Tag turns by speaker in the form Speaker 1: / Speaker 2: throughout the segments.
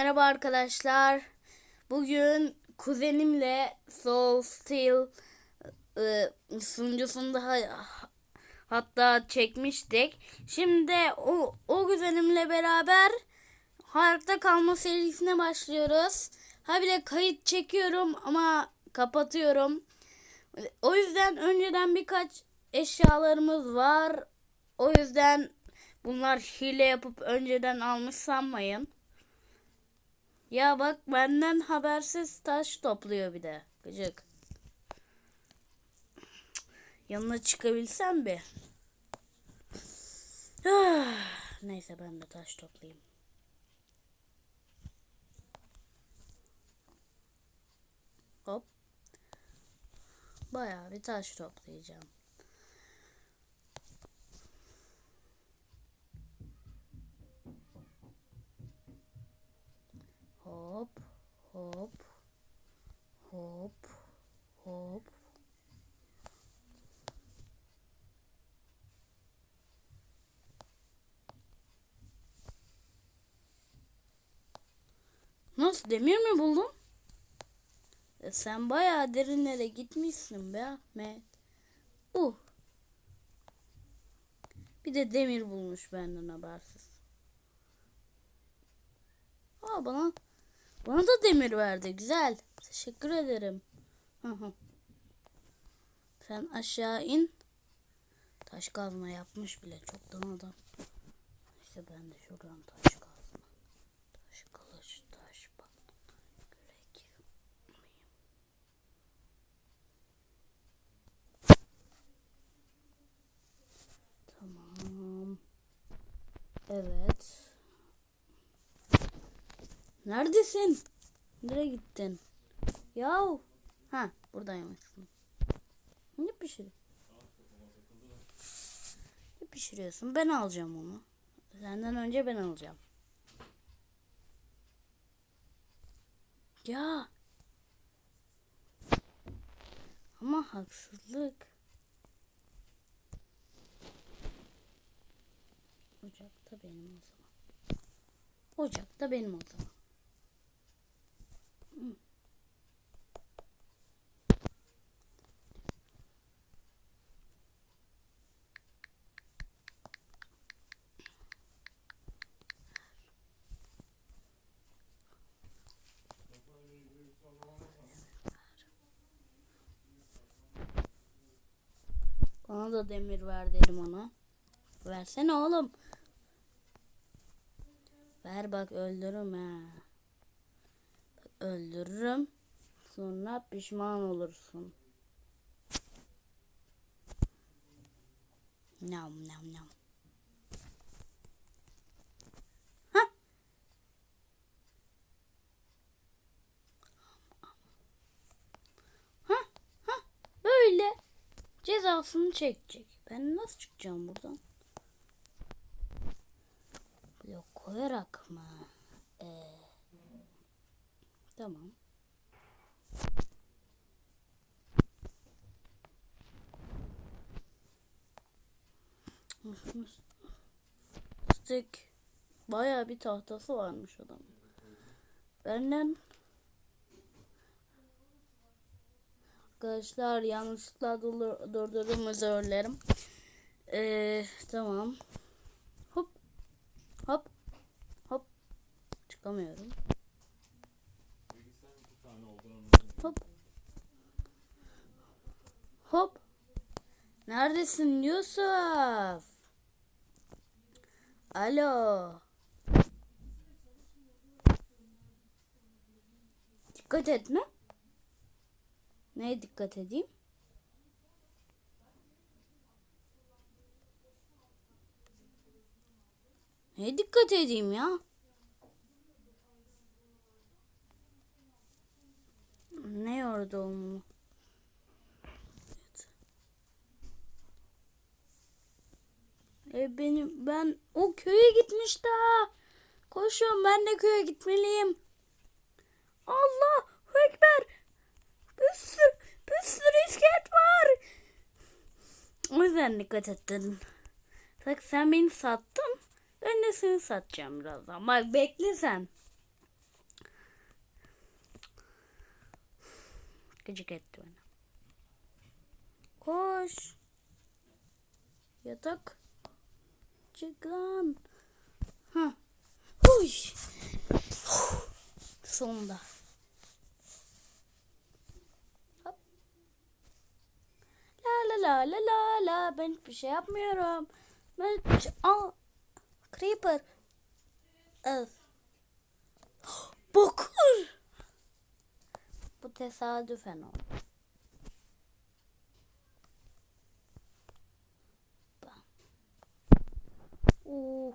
Speaker 1: Merhaba arkadaşlar. Bugün kuzenimle Soul Steel e, sunucusunda ha- hatta çekmiştik. Şimdi o, o kuzenimle beraber hayatta kalma serisine başlıyoruz. Ha bir de kayıt çekiyorum ama kapatıyorum. O yüzden önceden birkaç eşyalarımız var. O yüzden bunlar hile yapıp önceden almış sanmayın. Ya bak benden habersiz taş topluyor bir de. Gıcık. Yanına çıkabilsem bir. Neyse ben de taş toplayayım. Hop. Bayağı bir taş toplayacağım. Hop, hop, hop, hop. Nasıl demir mi buldun? E sen bayağı derinlere gitmişsin be Ahmet. Uh. Bir de demir bulmuş benden habersiz. Aa bana bana da demir verdi. Güzel. Teşekkür ederim. Sen aşağı in. Taş kazma yapmış bile çoktan adam. İşte ben de şuradan taş kazma. Taş kılıç, taş bak. Kürek. Tamam. Evet. Neredesin? Nereye gittin? Yahu. Ha buradaymışsın. Ne pişir? Ne pişiriyorsun? Ben alacağım onu. Senden önce ben alacağım. Ya. Ama haksızlık. Ocak da benim o zaman. Ocak da benim o zaman. Bana da demir ver dedim ona. Versene oğlum. Ver bak öldürürüm ha. Öldürürüm. Sonra pişman olursun. Nam nam nam. Cezasını çekecek. Ben nasıl çıkacağım buradan? Blok koyarak mı? Ee, tamam. Stek bayağı bir tahtası varmış adamın. Benden Arkadaşlar yanlışlıkla dur- durdurdum özür dilerim. Ee, tamam. Hop. Hop. Hop. Çıkamıyorum. Hop. Hop. Neredesin Yusuf? Alo. Dikkat et ne? Neye dikkat edeyim? Neye dikkat edeyim ya? Ne yorduğumu? E benim ben o köye gitmiş daha. Koşuyorum ben de köye gitmeliyim. Allah Ekber bir sürü, bir sürü iskelet var. O yüzden dikkat ettin. Bak sen beni sattın. Ben de seni satacağım birazdan. Bak bekle sen. Gıcık etti beni. Koş. Yatak. Çık lan. Huh. Sonunda. La la la la. Ben hiçbir şey yapmıyorum. Ben hiçbir şey... Aa. Creeper. Öf. Bakır. Bu tesadüfen oldu. Bak. Uh.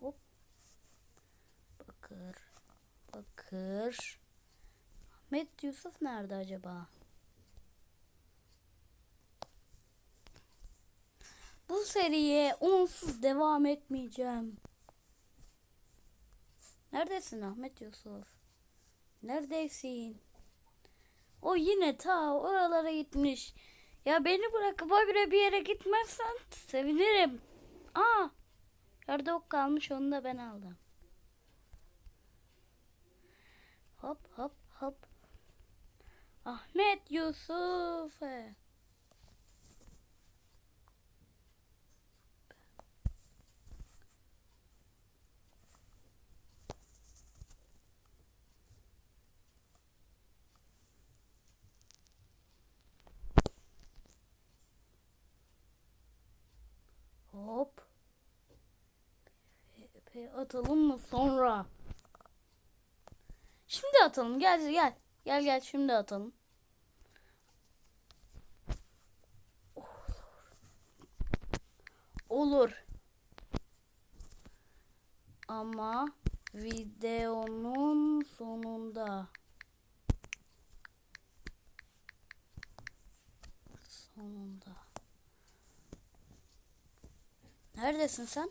Speaker 1: Hop. Bakır. Bakır. Ahmet Yusuf nerede acaba? Bu seriye onsuz devam etmeyeceğim. Neredesin Ahmet Yusuf? Neredesin? O yine ta oralara gitmiş. Ya beni bırakıp habire bir yere gitmezsen sevinirim. Aa! Yerde ok kalmış onu da ben aldım. Hop hop hop. Ahmet Yusuf. Hop. Pe atalım mı sonra? Şimdi atalım. Gel gel. Gel gel şimdi atalım. Olur. Ama videonun sonunda. Sonunda. Neredesin sen?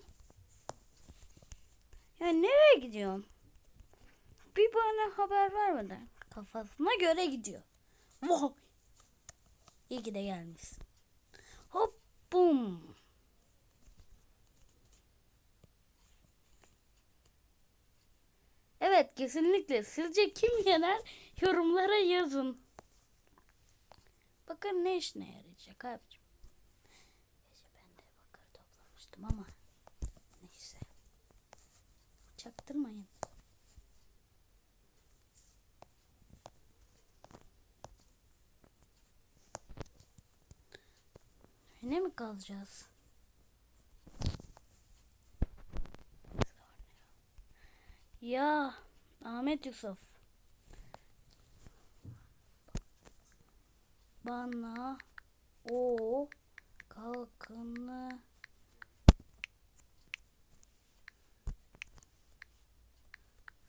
Speaker 1: Ya nereye gidiyorsun? Bir bana haber vermeden kafasına göre gidiyor. Wow. İyi ki de gelmişsin. Hop bum. Evet kesinlikle. Sizce kim yener? Yorumlara yazın. Bakın ne işine yarayacak abicim. Gece ben de bakır toplamıştım ama neyse. Çaktırmayın. Ne mi kalacağız? Ya Ahmet Yusuf. Bana o kalkını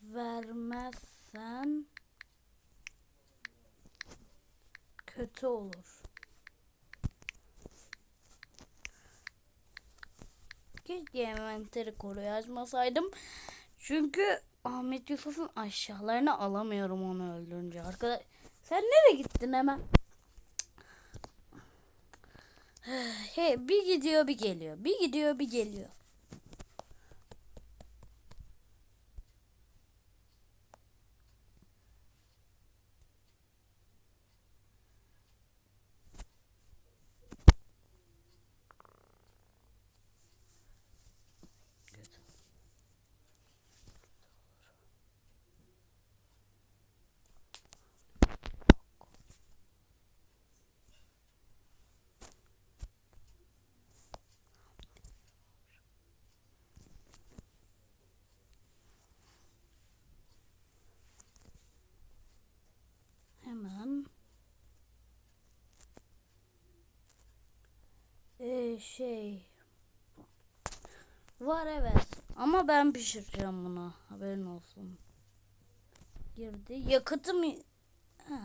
Speaker 1: vermezsen kötü olur. Keşke envanteri koru yazmasaydım. Çünkü Ahmet Yusuf'un aşağılarını alamıyorum onu öldürünce. Arkadaş sen nereye gittin hemen? He, bir gidiyor bir geliyor. Bir gidiyor bir geliyor. Hemen. Ee, şey. Var evet. Ama ben pişireceğim bunu. Haberin olsun. Girdi. Yakıtı mı? Ha.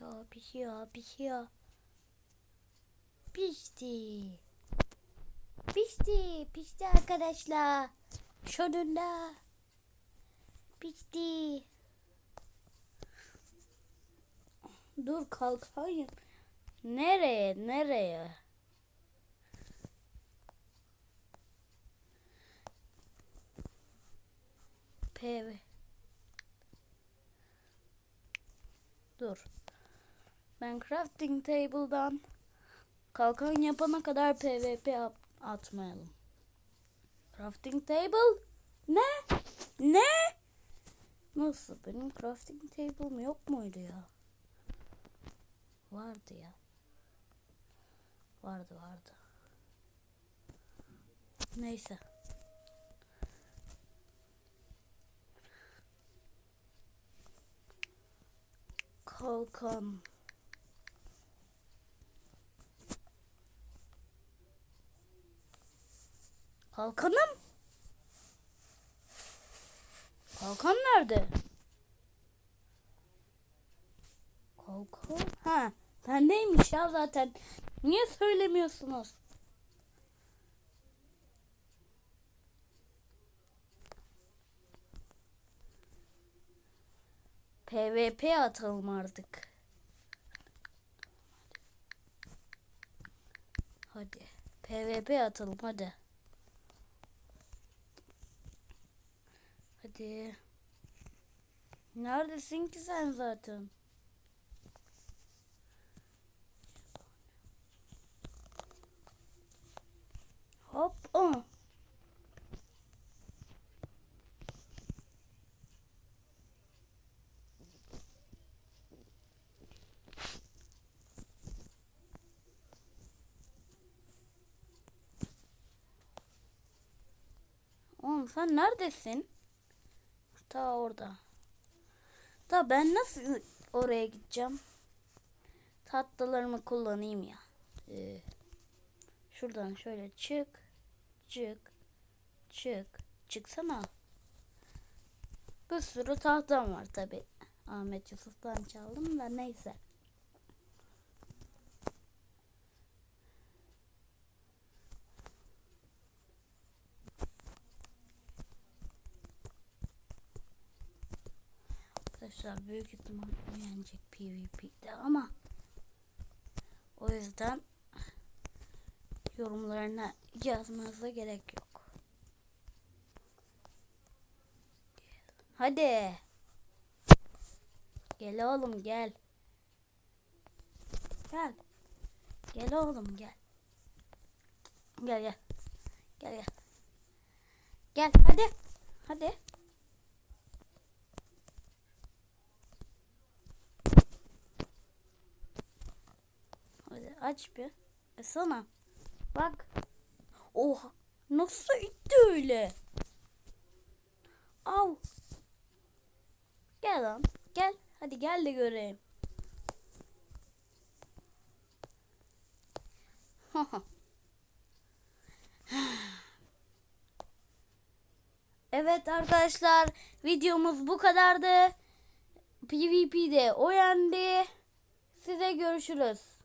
Speaker 1: Ya pişiyor pişiyor. Pişti. Pişti. Pişti arkadaşlar. Sonunda. Pişti. Dur kalkayım. Nereye nereye? PV. Dur. Ben crafting table'dan kalkan yapana kadar PvP atmayalım. Crafting table? Ne? Ne? Nasıl? Benim crafting table'm yok muydu ya? Vardı ya. Vardı vardı. Neyse. Kalkan. Kalkanım? Kalkan nerede? Kalkan? Ha, bendeymiş ya zaten. Niye söylemiyorsunuz? PvP atalım artık. Hadi. PvP atalım hadi. Hadi. Neredesin ki sen zaten? Hop. ı. Oğlum sen neredesin? Ta orada. Ta ben nasıl oraya gideceğim? Tatlılarımı kullanayım ya. Ee, şuradan şöyle çık. Çık. Çık. Çıksana. Bir sürü tahtam var tabi. Ahmet Yusuf'tan çaldım da neyse. Arkadaşlar büyük ihtimal yenecek PvP'de ama o yüzden yorumlarına yazmanıza gerek yok. Hadi. Gel oğlum gel. Gel. Gel oğlum gel. Gel gel. Gel gel. Gel hadi. Hadi. Hadi aç bir. Sana. Bak. Oha. Nasıl itti öyle? Av. Gel lan. Gel. Hadi gel de göreyim. evet arkadaşlar videomuz bu kadardı. PvP'de o yendi. Size görüşürüz.